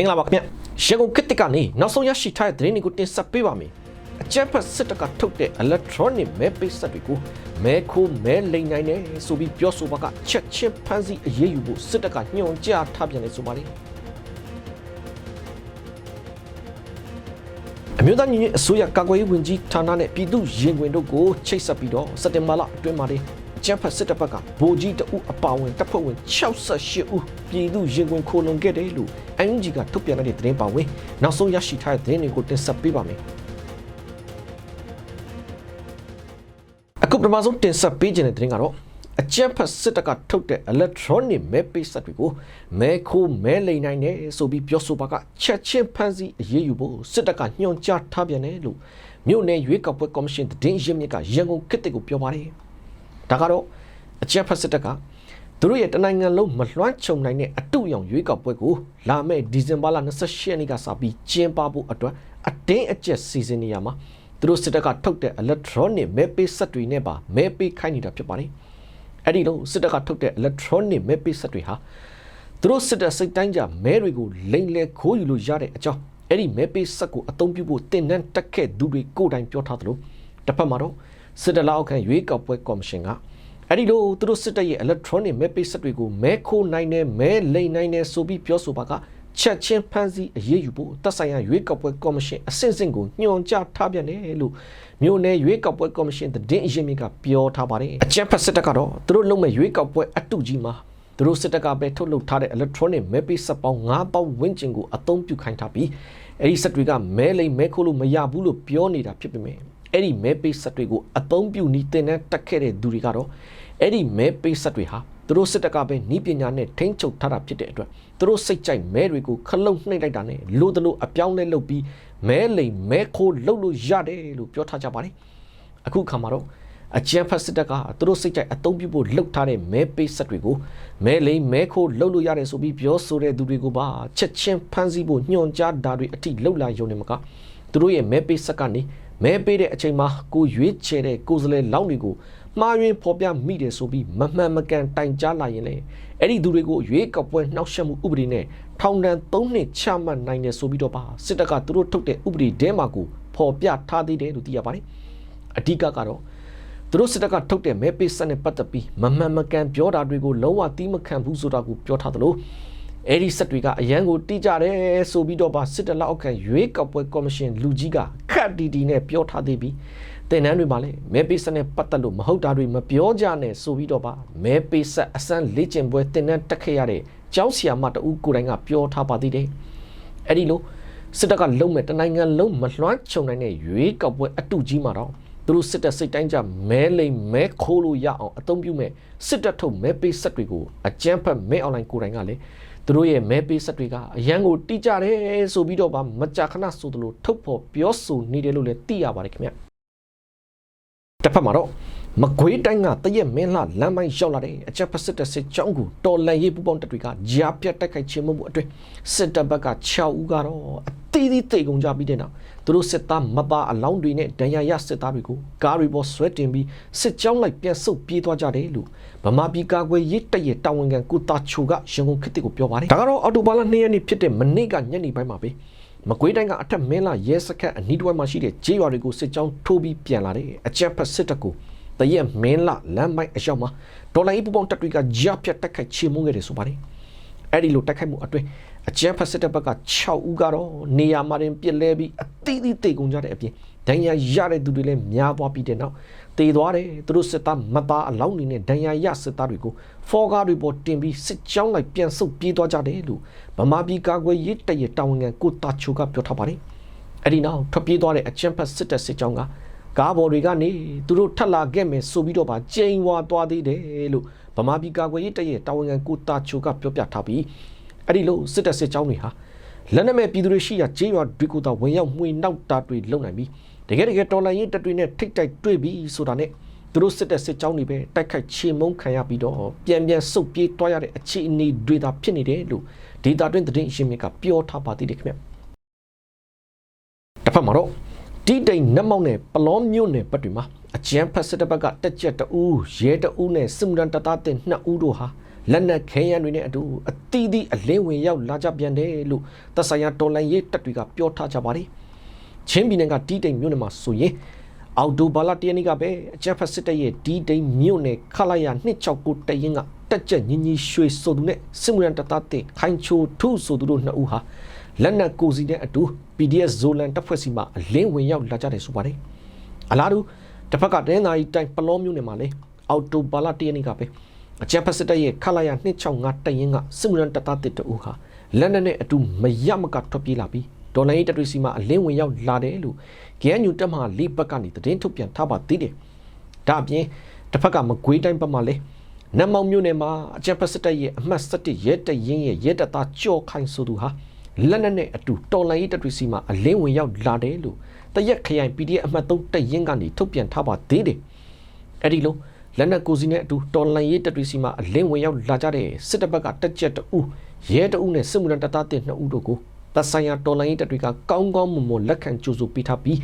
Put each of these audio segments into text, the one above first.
င်္ဂလာပါခင်ဗျရန်ကုန်ကစ်တစ်ကနေနောက်ဆုံးရရှိထားတဲ့သတင်းတွေကိုတင်ဆက်ပေးပါမယ်အကြက်ဖက်စစ်တပ်ကထုတ်တဲ့ electronic မဲပေးဆက်တွေကိုမဲခိုးမဲလိမ်နိုင်တယ်ဆိုပြီးပြောဆိုပါကချက်ချင်းဖမ်းဆီးအရေးယူဖို့စစ်တပ်ကညွှန်ကြားထားပြန်တယ်ဆိုပါလေအမျိုးသားညီညွတ်အစိုးရကာကွယ်ရေးဝန်ကြီးဌာနနဲ့ပြည်သူ့ရင်ခွင်တို့ကိုချိတ်ဆက်ပြီးတော့စက်တင်ဘာလအတွင်းမှာလေ အကြက်ဖက်စစ်တပ်ဘက်ကဗိုလ်ကြီးတအုပ်အပါဝင်တပ်ဖွဲ့ဝင်68ဦးပြည်သူ့ရင်ခွင်ခိုလုံခဲ့တယ်လို့ NUG ကထုတ်ပြန်တဲ့သတင်းပါဝင်နောက်ဆုံးရရှိထားတဲ့သတင်းတွေကိုတင်ဆက်ပေးပါမယ်အခုပထမဆုံးတင်ဆက်ပေးခြင်းတဲ့သတင်းကတော့အကြက်ဖက်စစ်တပ်ကထုတ်တဲ့ electronic မဲပေးဆက်တွေကိုမဲခိုးမဲလိမ်နိုင်တယ်ဆိုပြီးပြောဆိုပါကချက်ချင်းဖမ်းဆီးအရေးယူဖို့စစ်တပ်ကညွှန်ကြားထားပြန်တယ်လို့မြို့နယ်ရွေးကောက်ပွဲကော်မရှင်သတင်းရင်းမြစ်ကရန်ကုန်ခေတ်ကိုပြောပါတယ် ဒါကတော့အကြက်ဖက်စစ်တပ်ကသူတို့ရဲ့တနိုင်ငံလုံးမလွှမ်းခြုံနိုင်တဲ့အတုအယောင်ရွေးကောက်ပွဲကိုလာမယ့်ဒီဇင်ဘာလ28ရက်နေ့ကစပြီးကျင်းပဖို့အတွက်အတင်းအကျပ်စီစဉ်နေရမှာသူတို့စစ်တပ်ကထုတ်တဲ့ electronic မဲပေးဆက်တွေနဲ့ပါမဲပေးခိုင်းနေတာဖြစ်ပါတယ်အဲ့ဒီလိုစစ်တပ်ကထုတ်တဲ့ electronic မဲပေးဆက်တွေဟာသူတို့စစ်တပ်စိတ်တိုင်းကြမဲတွေကိုလိမ့်လဲခိုးယူလို့ရတဲ့အကြောင်းအဲ့ဒီမဲပေးဆက်ကိုအသုံးပြုဖို့တင်နန်းတက်ခဲ့သူတွေကိုယ်တိုင်ပြောထားသလိုတစ်ဖက်မှာတော့ စစ်တပ်လောက်ခံရွေးကောက်ပွဲကော်မရှင်ကအဲ့ဒီလိုသူတို့စစ်တပ်ရဲ့ electronic မဲပေးဆက်တွေကိုမဲခိုးနိုင်တယ်မဲလိမ့်နိုင်တယ်ဆိုပြီးပြောဆိုပါကချက်ချင်းဖမ်းဆီးအရေးယူဖို့တပ်ဆိုင်ရာရွေးကောက်ပွဲကော်မရှင်အဆင့်ဆင့်ကိုညွှန်ကြားထားပြန်တယ်လို့မြို့နယ်ရွေးကောက်ပွဲကော်မရှင်သတင်းအရင်းမြစ်ကပြောထားပါတယ်အကြံဖက်စစ်တပ်ကတော့သူတို့လုပ်မဲ့ရွေးကောက်ပွဲအတုကြီးမှာသူတို့စစ်တပ်ကပဲထုတ်လုပ်ထားတဲ့ electronic မဲပေးစက်ပေါင်း9ပေါင်းဝန်းကျင်ကိုအသုံးပြုခိုင်းထားပြီးအဲ့ဒီစက်တွေကမဲလိမ်မဲခိုးလို့မရဘူးလို့ပြောနေတာဖြစ်ပေမဲ့ အဲ့ဒီမဲပေးစက်တွေကိုအသုံးပြုနေတင်တဲ့တက်ခဲ့တဲ့သူတွေကတော့အဲ့ဒီမဲပေးစက်တွေဟာသူတို့စစ်တပ်ကပဲနီးပညာနဲ့ထိန်းချုပ်ထားတာဖြစ်တဲ့အတွက်သူတို့စိတ်ကြိုက်မဲတွေကိုခလုတ်နှိမ့်လိုက်တာနဲ့လိုတလို့အပြောင်းလဲလုပ်ပြီးမဲလိမ်မဲခိုးလုပ်လို့ရတယ်လို့ပြောထားကြပါတယ်အခုခါမှာတော့အကြံဖတ်စစ်တပ်ကသူတို့စိတ်ကြိုက်အသုံးပြုဖို့လှုပ်ထားတဲ့မဲပေးဆက်တွေကိုမဲလိမ်မဲခိုးလှုပ်လို့ရတယ်ဆိုပြီးပြောဆိုတဲ့သူတွေကိုပါချက်ချင်းဖမ်းဆီးဖို့ညွှန်ကြားတာတွေအထိလှုပ်လာရုံနဲ့မကသူတို့ရဲ့မဲပေးဆက်ကနေ မဲပေးတဲ့အချိန်မှာကိုရွေးချယ်တဲ့ကိုယ်စားလှယ်လောင်းတွေကိုမှားယွင်းဖော်ပြမိတယ်ဆိုပြီးမမှန်မကန်တိုင်ကြားလာရင်လေအဲ့ဒီသူတွေကိုရွေးကောက်ပွဲနှောက်ယှက်မှုဥပဒေနဲ့ထောင်ဒဏ်၃နှစ်ချမှတ်နိုင်တယ်ဆိုပြီးတော့ပါစစ်တပ်ကသူတို့ထုတ်တဲ့ဥပဒေထဲမှာကိုဖော်ပြထားသေးတယ်လို့သိရပါတယ်အဓိကကတော့သူတို့စစ်တပ်ကထုတ်တဲ့မဲပေးဆက်နဲ့ပတ်သက်ပြီးမမှန်မကန်ပြောတာတွေကိုလုံးဝတီးမခံဘူးဆိုတာကိုပြောထားသလိုအဲ့ဒီဆက်တွေကအရန်ကိုတိကြတယ်ဆိုပြီးတော့ပါစစ်တပ်လက်အောက်ခံရွေးကောက်ပွဲကော်မရှင်လူကြီးကခ တ်တီတီနဲ့ပြောထားသေးပြီးတင်နန်းတွေမှာလည်းမဲပေးဆက်နဲ့ပတ်သက်လို့မဟုတ်တာတွေမပြောကြနဲ့ဆိုပြီးတော့ပါမဲပေးဆက်အစမ်းလေ့ကျင့်ပွဲတင်နန်းတက်ခဲ့ရတဲ့ကျောင်းဆရာမတဦးကိုယ်တိုင်ကပြောထားပါသေးတယ်အဲ့ဒီလိုစစ်တပ်ကလုံးမဲ့တနိုင်ငံလုံးမလွှမ်းခြုံနိုင်တဲ့ရွေးကောက်ပွဲအတုကြီးမှာတော့သူတို့စစ်တပ်စိတ်တိုင်းကြမဲလိမ်မဲခိုးလို့ရအောင်အသုံးပြုမဲ့စစ်တပ်ထုတ်မဲပေးဆက်တွေကိုအကြမ်းဖက်မဲအွန်လိုင်းကိုယ်တိုင်ကလည်း သူတို့ရဲ့မဲပေးဆက်တွေကအရန်ကိုတိကြတယ်ဆိုပြီးတော့ဗာမကြာခဏဆိုသလိုထုတ်ဖော်ပြောဆိုနေတယ်လို့လည်းသိရပါတယ်ခင်ဗျတစ်ဖက်မှာတော့မကွေးတိုင်းကတရက်မင်းလှလမ်းပိုင်းရောက်လာတဲ့အချက်ဖက်စစ်တပ်စစ်ကြောင်းကိုတော်လန်ရေးပူပေါင်းတပ်တွေကဂျာပြတ်တိုက်ခိုက်ခြင်းမှုအတွင်းစစ်တပ်ဘက်က6ဦးကတော့အ သီးသီးတိတ်ကုန်ကြပြီးတဲ့နောက်သူတို့စစ်သားမသားအလောင်းတွေနဲ့ဒဏ်ရာရစစ်သားတွေကိုကားရီပေါ်ဆွဲတင်ပြီးစစ်ကြောင်းလိုက်ပြန်ဆုတ်ပြေးသွားကြတယ်လို့ဗမာပြည်ကာကွယ်ရေးတပ်ရဲ့တာဝန်ခံကုတာချိုကရန်ကုန်ခေတ်ကိုပြောပါတယ်ဒါကတော့အော်တိုဘာလ2ရက်နေ့ဖြစ်တဲ့မနေ့ကညနေပိုင်းမှာပဲမကွေးတိုင်းကအထက်မင်းလာရဲစခတ်အနီးတစ်ဝိုက်မှာရှိတဲ့ဂျေးရွာတွေကိုစစ်ကြောင်းထိုးပြီးပြန်လာတဲ့အကြက်ဖက်စစ်တပ်ကိုတရက်မင်းလာလမ်းမိုက်အရောက်မှာဒေါ်လာအေးပူပေါင်းတပ်တွေကကြားဖြတ်တက်ခိုက်ချေမှုခဲ့တယ်ဆိုပါတယ်အဲ့ဒီလိုတက်ခိုက်မှုအတွင်း အကြမ်းဖက်စစ်တပ်ဘက်က6ဦးကတော့နေရာမှာတင်ပြစ်လဲပြီးအတိအသီးတိတ်ကုန်ကြတဲ့အပြင်ဒဏ်ရာရတဲ့သူတွေလည်းများသွားပြီးတဲ့နောက်တေသွားတယ်သူတို့စစ်သားမသားအလောင်းနေနဲ့ဒဏ်ရာရစစ်သားတွေကိုဖော်ကားတွေပေါ်တင်ပြီးစစ်ကြောင်းလိုက်ပြန်ဆုတ်ပြေးသွားကြတယ်လို့ဗမာပြည်ကာကွယ်ရေးတပ်ရဲ့တာဝန်ခံကိုတာချိုကပြောထားပါတယ်အဲ့ဒီနောက်ထွက်ပြေးသွားတဲ့အကြမ်းဖက်စစ်တပ်စစ်ကြောင်းကကားပေါ်တွေကနေသူတို့ထပ်လာခဲ့မယ်ဆိုပြီးတော့ပါကြိမ်ဝါသွားသေးတယ်လို့ဗမာပြည်ကာကွယ်ရေးတပ်ရဲ့တာဝန်ခံကိုတာချိုကပြောပြထားပြီး အဲ့ဒီလိုစစ်တပ်စစ်ကြောင်းတွေဟာလက်နက်မဲ့ပြည်သူတွေရှိရာဂျေးရွာတွေကိုသာဝင်ရောက်မှွေနောက်တာတွေလုံနိုင်ပြီးတကယ်တကယ်တော်လိုင်းရေးတပ်တွေနဲ့ထိတ်တိုက်တွေ့ပြီးဆိုတာနဲ့သူတို့စစ်တပ်စစ်ကြောင်းတွေပဲတိုက်ခိုက်ချေမှုန်းခံရပြီးတော့ပြန်ပြန်ဆုတ်ပြေးတွားရတဲ့အခြေအနေတွေသာဖြစ်နေတယ်လို့ဒေတာတွင်းသတင်းအရှင်းမြစ်ကပြောထားပါသေးတယ်ခင်ဗျတစ်ဖက်မှာတော့တိတိန်နတ်မောက်နဲ့ပလောမြို့နယ်ဘက်တွေမှာအကြမ်းဖက်စစ်တပ်ဘက်ကတက်ကြက်တူရဲတူနဲ့စစ်မှုထမ်းတပ်သားတင်2ဦးတို့ဟာ လက်နက်ခဲယမ်းတွေနဲ့အတူအသီးသီးအလင်းဝင်ရောက်လာကြပြန်တယ်လို့သက်ဆိုင်ရာတော်လိုင်းရေးတပ်တွေကပြောထားကြပါတယ်ချင်းပြည်နယ်ကတီးတိမ်မြို့နယ်မှာဆိုရင်အော်တိုဘာလာတရနေ့ကပဲအကြက်ဖက်စစ်တပ်ရဲ့တီးတိမ်မြို့နယ်ခလာရ269တရင်ကတက်ကြက်ညီညီရွှေဆိုသူနဲ့စစ်မှုရန်တပ်သားတင်ခိုင်ချိုထုဆိုသူတို့နှစ်ဦးဟာလက်နက်ကိုစီနဲ့အတူ PDF ဇိုလန်တပ်ဖွဲ့စီမှအလင်းဝင်ရောက်လာကြတယ်ဆိုပါတယ်အလားတူတစ်ဖက်ကတင်းသာကြီးတိုင်းပလောမျိုးနယ်မှာလည်းအော်တိုဘာလာတရနေ့ကပဲ အကြက်ဖက်စစ်တပ်ရဲ့ခလာရ265တရင်ကစစ်မှုရန်တပ်သားတင်တူဟာလက်နက်နဲ့အတူမရမကထွက်ပြေးလာပြီးဒေါ်လာရေးတပ်တွေစီမှအလင်းဝင်ရောက်လာတယ်လို့ GNU တပ်မှလေးဘက်ကနေသတင်းထုတ်ပြန်ထားပါသေးတယ်။ဒါအပြင်တစ်ဖက်ကမကွေးတိုင်းဘက်မှာလည်းနတ်မောင်မြို့နယ်မှာအကြံဖက်စစ်တပ်ရဲ့အမှတ်7ရဲတရင်ရဲ့ရဲတပ်သားကြော်ခိုင်ဆိုသူဟာလက်နက်နဲ့အတူတော်လိုင်းရေးတပ်တွေစီမှအလင်းဝင်ရောက်လာတယ်လို့တရက်ခရိုင် PDF အမှတ်3တရင်ကနေထုတ်ပြန်ထားပါသေးတယ်။အဲ့ဒီလို လက်နက်ကိုစီနဲ့အတူတော်လိုင်းရေးတပ်တွေစီမှအလင်းဝင်ရောက်လာကြတဲ့စစ်တပ်ဘက်ကတက်ကြက်တူရဲတူနဲ့စစ်မှုထမ်းတပ်သားတင်2ဦးတို့ကိုသက်ဆိုင်ရာတော်လိုင်းရေးတပ်တွေကကောင်းကောင်းမွန်မွန်လက်ခံကြိုဆိုပေးထားပြီး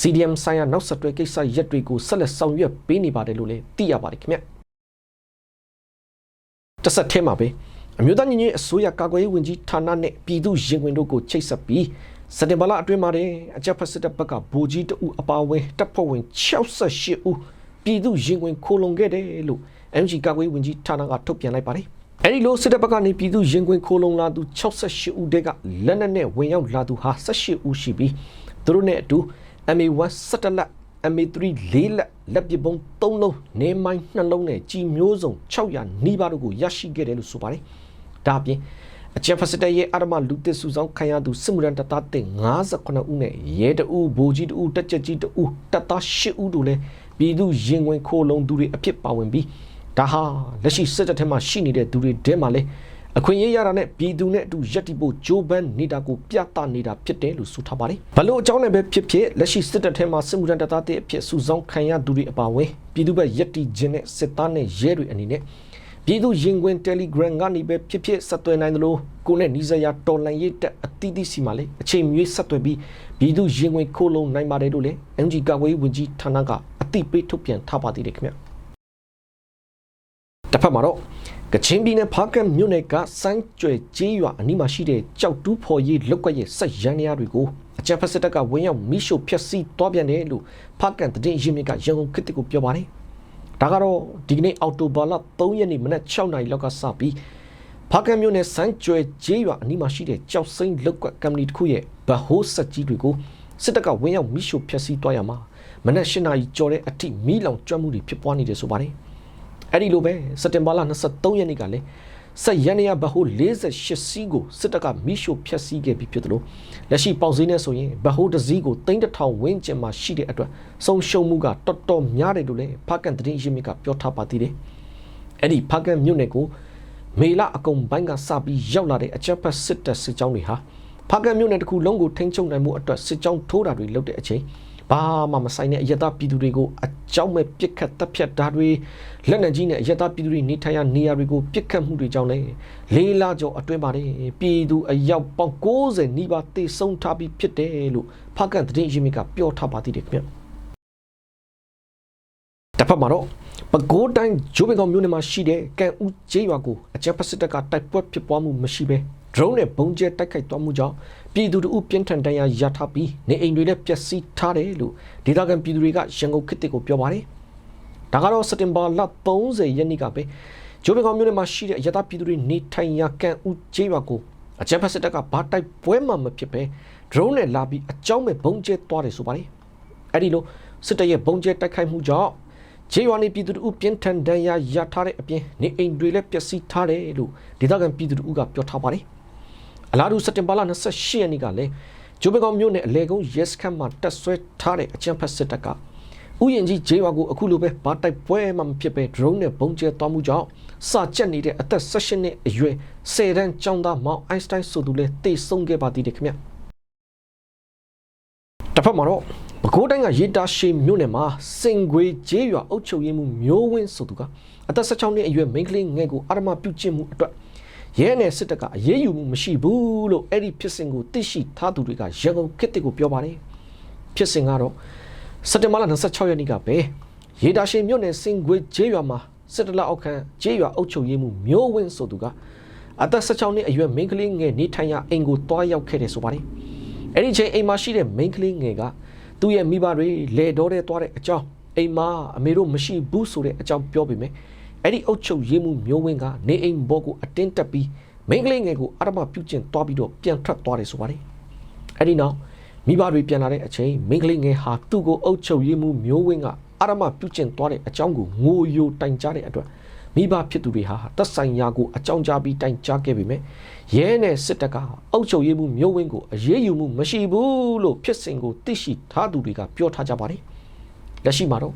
CDM ဆိုင်ရာနောက်ဆက်တွဲကိစ္စရက်တွေကိုဆက်လက်ဆောင်ရွက်ပေးနေပါတယ်လို့လည်းသိရပါတယ်ခင်ဗျတစ်ဆက်ထဲမှာပဲအမျိုးသားညီညွတ်ရေးအစိုးရကာကွယ်ရေးဝန်ကြီးဌာနနဲ့ပြည်သူရင်ဝင်တို့ကိုချိတ်ဆက်ပြီးစက်တင်ဘာလအတွင်းမှာတဲ့အကြပ်ဖက်စစ်တပ်ဘက်ကဗိုလ်ကြီးတဦးအပါအဝင်တပ်ဖွဲ့ဝင်68ဦး ပြည်သူရင်ဝင်ခိုလုံခဲ့တယ်လို့ MG ကာကွယ်ရေးဝန်ကြီးဌာနကထုတ်ပြန်လိုက်ပါတယ်အဲဒီလိုစစ်တပ်ဘက်ကနေပြည်သူရင်ခွင်ခိုးလုံလာသူ68ဦးတက်ကလက်နက်နဲ့ဝင်ရောက်လာသူဟာ18ဦးရှိပြီးသူတို့နဲ့အတူ MA1 17လက် MA3 4လက်လက်ပစ်ပုံး3လုံးနေမိုင်း2လုံးနဲ့ကြီးမျိုးစုံ600နီးပါးတို့ကိုရရှိခဲ့တယ်လို့ဆိုပါတယ်။ဒါအပြင်အချက်ဖက်စတဲ့ရဲ့အာရမလူတစ်စုဆောင်ခံရသူစစ်မှုရန်တပ်သားတင်58ဦးနဲ့ရဲတအူဘူကြီးတအူတက်ချက်ကြီးတအူတပ်သား8ဦးတို့လည်း ပြည်သူရင်ဝင်ခိုးလုံသူတွေအဖြစ်ပါဝင်ပြီးဒါဟာလက်ရှိစစ်တပ်ထဲမှာရှိနေတဲ့သူတွေတဲမှာလဲအခွင့်အရေးရတာနဲ့ပြည်သူနဲ့အတူရက်တီဖို့ဂျိုးပန်းနေတာကိုပြသနေတာဖြစ်တယ်လို့ဆိုထားပါတယ်။ဘလို့အကြောင်းနဲ့ပဲဖြစ်ဖြစ်လက်ရှိစစ်တပ်ထဲမှာစစ်မှုထမ်းတပ်သားတဲ့အဖြစ်စုဆောင်ခံရသူတွေအပါအဝင်ပြည်သူ့ဘက်ရက်တီခြင်းနဲ့စစ်သားနဲ့ရဲတွေအနေနဲ့ပြည်သူရင်ခွင် Telegram ကနေပဲဖြစ်ဖြစ်ဆက်သွယ်နိုင်သလိုကိုနဲ့နီးစပ်ရာတော်လန်ရေးတက်အသီးသီးစီမှာလေအချိန်မရွေးဆက်သွယ်ပြီးပြည်သူရင်ခွင်ခိုးလုံနိုင်ပါတယ်လို့လေ MG ကာကွယ်ရေးဝန်ကြီးဌာနက အသိပေးထုတ်ပြန်ထားပါသေးတယ်ခင်ဗျာ။တစ်ဖက်မှာတော့ကချင်ပြည်နယ်ဖားကတ်မြို့နယ်ကစမ်းကြွယ်ကျေးရွာအနီးမှာရှိတဲ့ကြောက်တူးဖော်ရေးလောက်ကရဲ့ဆက်ရန်နေရတွေကိုအကြံဖက်စစ်တပ်ကဝင်းရောက်မိရှို့ဖျက်ဆီးသွားပြန်တယ်လို့ဖားကန်တည်ရင်မြစ်ကရန်ကုန်ခေတ်ကိုပြောပါတယ်။ဒါကတော့ဒီကနေ့အောက်တိုဘာလ3ရက်နေ့မနက်6နာရီလောက်ကစပြီးဖားကန်မြို့နယ်စမ်းကြွယ်ကျေးရွာအနီးမှာရှိတဲ့ကြောက်စိမ့်လောက်ကကမ်ပဏီတစ်ခုရဲ့ဗဟိုးဆက်ကြီးတွေကိုစစ်တပ်ကဝင်းရောက်မိရှို့ဖျက်ဆီးသွားရမှာ မနက်၈နာရီကျော်တဲ့အထိမီးလောင်ကျွမ်းမှုတွေဖြစ်ပွားနေတယ်ဆိုပါတယ်။အဲ့ဒီလိုပဲစက်တင်ဘာလ23ရက်နေ့ကလည်းစက်ရန်ရဘဟု48စီးကိုစစ်တပ်ကမိရှို့ဖျက်ဆီးခဲ့ပြီးဖြစ်တယ်လို့လက်ရှိပေါက်ဈေးနဲ့ဆိုရင်ဘဟုတစည်းကို3000ဝန်းကျင်မှာရှိတဲ့အတွက်ဆုံးရှုံးမှုကတော်တော်များတယ်လို့လည်းဖကန်တရင်ရင်းမြစ်ကပြောထားပါသေးတယ်အဲ့ဒီဖကန်မြို့နယ်ကိုမေလအကုံပိုင်းကစပြီးရောက်လာတဲ့အချက်ဖက်စစ်တပ်စစ်ကြောင်းတွေဟာဖကန်မြို့နယ်တစ်ခုလုံးကိုထိန်းချုပ်နိုင်မှုအတွက်စစ်ကြောင်းထိုးတာတွေလုပ်တဲ့အချိန် ဘာမှမဆိုင်တဲ့အယက်သားပြည်သူတွေကိုအကြောင်းမဲ့ပြစ်ခတ်တပ်ဖြတ်တာတွေလက်နက်ကြီးနဲ့အယက်သားပြည်သူတွေနေထိုင်ရာနေရာတွေကိုပြစ်ခတ်မှုတွေကြောင့်လည်းလေးလာကျော်အတွင်းပါတယ်ပြည်သူအယောက်ပေါင်း90နီးပါးတေဆုံးထားပြီးဖြစ်တယ်လို့ဖကန်တရင်ရင်းမြစ်ကပြောထားပါသေးတယ်ခင်ဗျတစ်ဖက်မှာတော့ပဲခူးတိုင်းဂျိုးပင်ကောင်မြို့နယ်မှာရှိတဲ့ကန်ဦးကျေးရွာကိုအကြမ်းဖက်စစ်တပ်ကတိုက်ပွဲဖြစ်ပွားမှုမရှိဘဲ drone နဲ့ပုံကျဲတိုက်ခိုက်သွားမှုကြောင့်ပြည်သူတို့ပြင်းထန်တရားရထားပြီးနေအိမ်တွေလည်းပျက်စီးထားတယ်လို့ဒေသခံပြည်သူတွေကရန်ကုန်ခေတ်ကိုပြောပါတယ်။ဒါကတော့စက်တင်ဘာလ30ရက်နေ့ကပဲဂျိုးဘကောင်မြို့နယ်မှာရှိတဲ့ရသပြည်သူတွေနေထိုင်ရာကန်ဦးကျေးရွာကိုအကြမ်းဖက်စစ်တပ်ကဘာတိုက်ပွဲမှမဖြစ်ပဲ drone နဲ့လာပြီးအကြောင်းမဲ့ပုံကျဲသွားတယ်ဆိုပါတယ်။အဲ့ဒီလိုစစ်တပ်ရဲ့ပုံကျဲတိုက်ခိုက်မှုကြောင့်ခြေရွာနေပြည်သူတို့ပြင်းထန်ဒဏ်ရာရထားတဲ့အပြင်နေအိမ်တွေလည်းပျက်စီးထားတယ်လို့ဒေသခံပြည်သူတို့ကပြောထားပါတယ်။ အလားတူစက်တင်ဘာလ28ရက်နေ့ကလည်းဂျိုဘကောင်မြို့နယ်အလေကုန်းရဲစခန်းမှာတက်ဆွဲထားတဲ့အကြံဖက်စစ်တပ်ကဥယျင်ကြီးဂျေးဝါကိုအခုလိုပဲဘာတိုက်ပွဲမှမဖြစ်ပဲ drone နဲ့ပုံကျဲသွားမှုကြောင့်စာချက်နေတဲ့အသက်16နှစ်အရွယ်10တန်းကျောင်းသားမောင်အိုင်းစတိုင်းဆိုသူလည်းတေဆုံးခဲ့ပါသေးတယ်ခင်ဗျတစ်ဖက်မှာတော့ပဲခူးတိုင်းကရေတာရှေမြို့နယ်မှာစင်ခွေကျေးရွာအုပ်ချုပ်ရေးမှုမျိုးဝင်းဆိုသူကအသက်16နှစ်အရွယ်မိန်းကလေးငယ်ကိုအာရမပြုတ်ကျင့်မှုအတွက် ရဲနယ်စစ်တပ်ကအရေးယူမှုမရှိဘူးလို့အဲ့ဒီဖြစ်စဉ်ကိုသိရှိထားသူတွေကရန်ကုန်ခေတ်တစ်ကိုပြောပါတယ်ဖြစ်စဉ်ကတော့စက်တင်ဘာလ26ရက်နေ့ကပဲရေတာရှင်မြို့နယ်စင်ခွေကျေးရွာမှာစစ်တလအောက်ခံကျေးရွာအုပ်ချုပ်ရေးမှုမျိုးဝင်းဆိုသူကအသက်16နှစ်အရွယ်မိန်းကလေးငယ်နေထိုင်ရာအိမ်ကိုတွားရောက်ခဲ့တယ်ဆိုပါတယ်အဲ့ဒီချိန်အိမ်မှာရှိတဲ့မိန်းကလေးငယ်ကသူ့ရဲ့မိဘတွေလေတော်တဲ့တွားတဲ့အကြောင်းအိမ်မှာအမေတို့မရှိဘူးဆိုတဲ့အကြောင်းပြောပေမဲ့ အဲ့ဒီအုပ်ချုပ်ရေးမှုမျိုးဝင်းကနေအိမ်ဘောကိုအတင်းတက်ပြီးမိန်းကလေးငယ်ကိုအရမပြုတ်ကျင်တွားပြီးတော့ပြန်ထွက်သွားတယ်ဆိုပါတယ်အဲ့ဒီနောက်မိဘတွေပြန်လာတဲ့အချိန်မိန်းကလေးငယ်ဟာသူ့ကိုအုပ်ချုပ်ရေးမှုမျိုးဝင်းကအရမပြုတ်ကျင်သွားတဲ့အကြောင်းကိုငိုယိုတိုင်ကြားတဲ့အတွက်မိဘဖြစ်သူတွေဟာတက်ဆိုင်ရာကိုအကြောင်းကြားပြီးတိုင်ကြားခဲ့ပေမဲ့ရဲနဲ့စစ်တပ်ကအုပ်ချုပ်ရေးမှုမျိုးဝင်းကိုအရေးယူမှုမရှိဘူးလို့ဖြစ်စဉ်ကိုသိရှိထားသူတွေကပြောထားကြပါတယ်လက်ရှိမှာတော့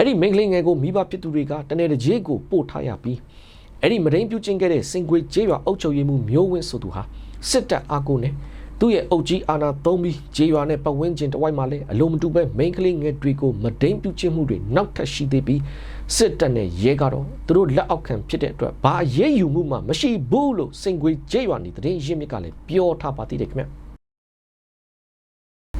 အဲ့ဒီမိန်းကလေးငယ်ကိုမိဘဖြစ်သူတွေကတနေ့တစ်ကြေးကိုပို့ထားရပြီးအဲ့ဒီမရင်းပြုတ်ကျင်းခဲ့တဲ့စင်ကွေကျေးရွာအုပ်ချုပ်ရေးမှုမျိုးဝင်းဆိုသူဟာစစ်တပ်အားကိုနဲ့သူ့ရဲ့အုပ်ကြီးအာဏာသုံးပြီးကျေးရွာနဲ့ပတ်ဝန်းကျင်တစ်ဝိုက်မှာလည်းအလုံးမတူပဲမိန်းကလေးငယ်တွေကိုမဒိန်ပြုတ်ကျင်းမှုတွေနောက်ထပ်ရှိသေးပြီးစစ်တပ်နဲ့ရဲကတော့သူတို့လက်အောက်ခံဖြစ်တဲ့အတွက်ဘာအရေးယူမှုမှမရှိဘူးလို့စင်ကွေကျေးရွာနေတဲ့ရင်းမြစ်ကလည်းပြောထားပါသေးတယ်ခင်ဗျ